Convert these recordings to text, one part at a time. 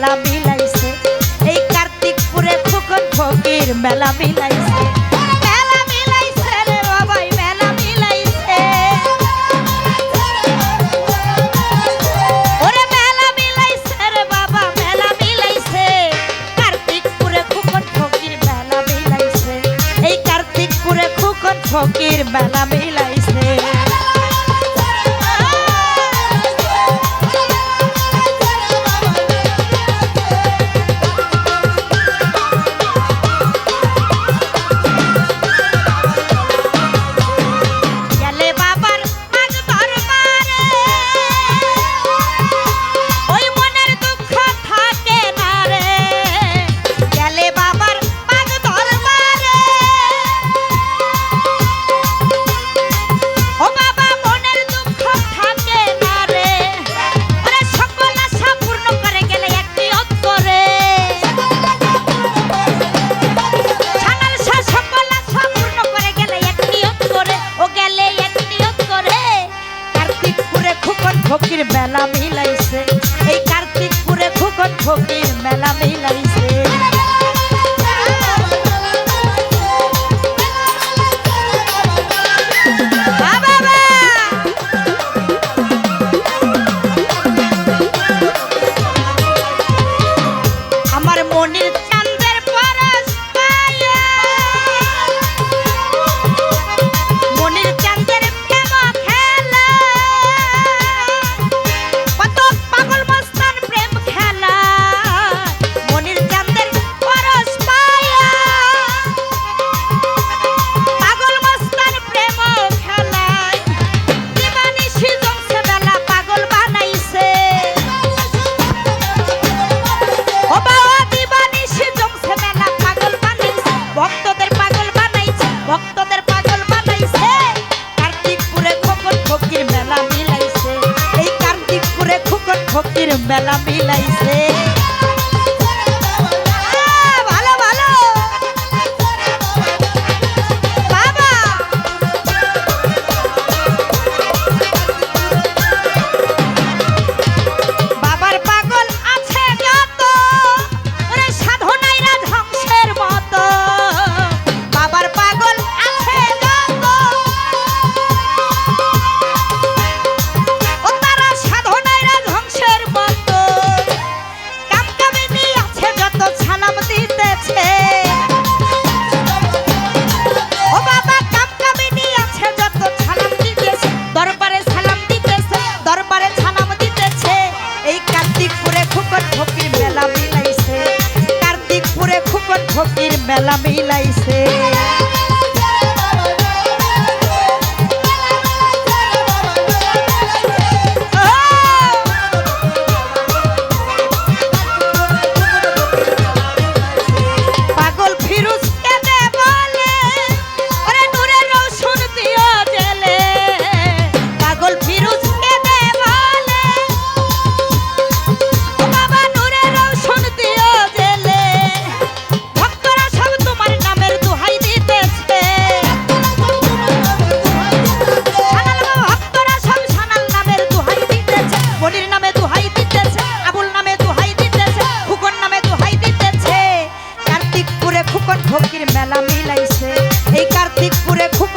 মেলা মিলাইছে। এই কার্তিকপুরে খোকন ফকির মেলা মিলাইছে। মেলা মিলাইছে মেলা মিলাইছে।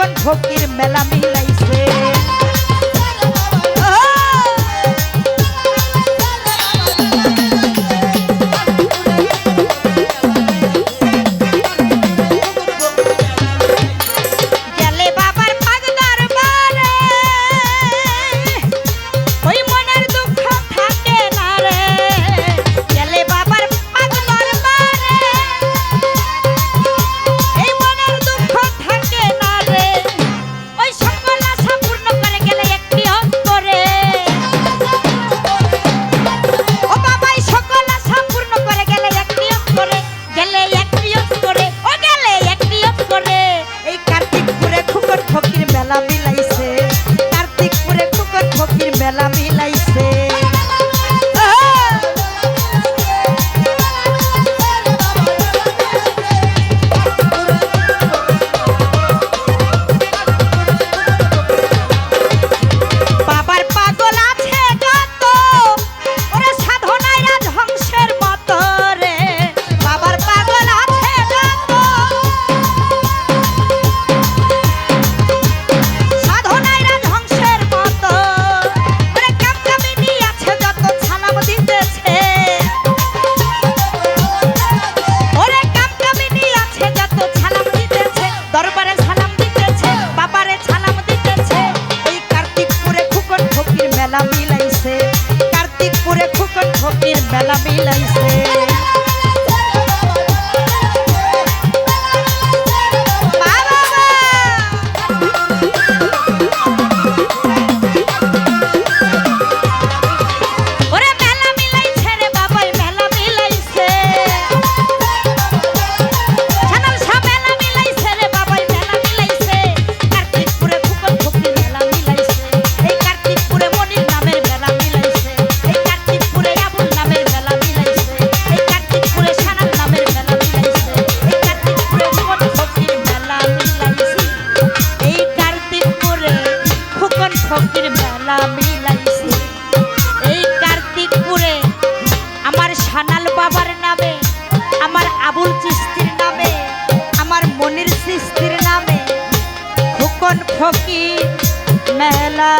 খুকন ফকির মেলা মিলাইছে বেলা বিল me la pilaise ফুকন বেলা বিলাইছি এই কার্তিকপুরে আমার সানাল বাবার নামে, আমার আবুল চিস্তির নামে, আমার মনির সিস্তির নামে ফুকন ফকির মেলা।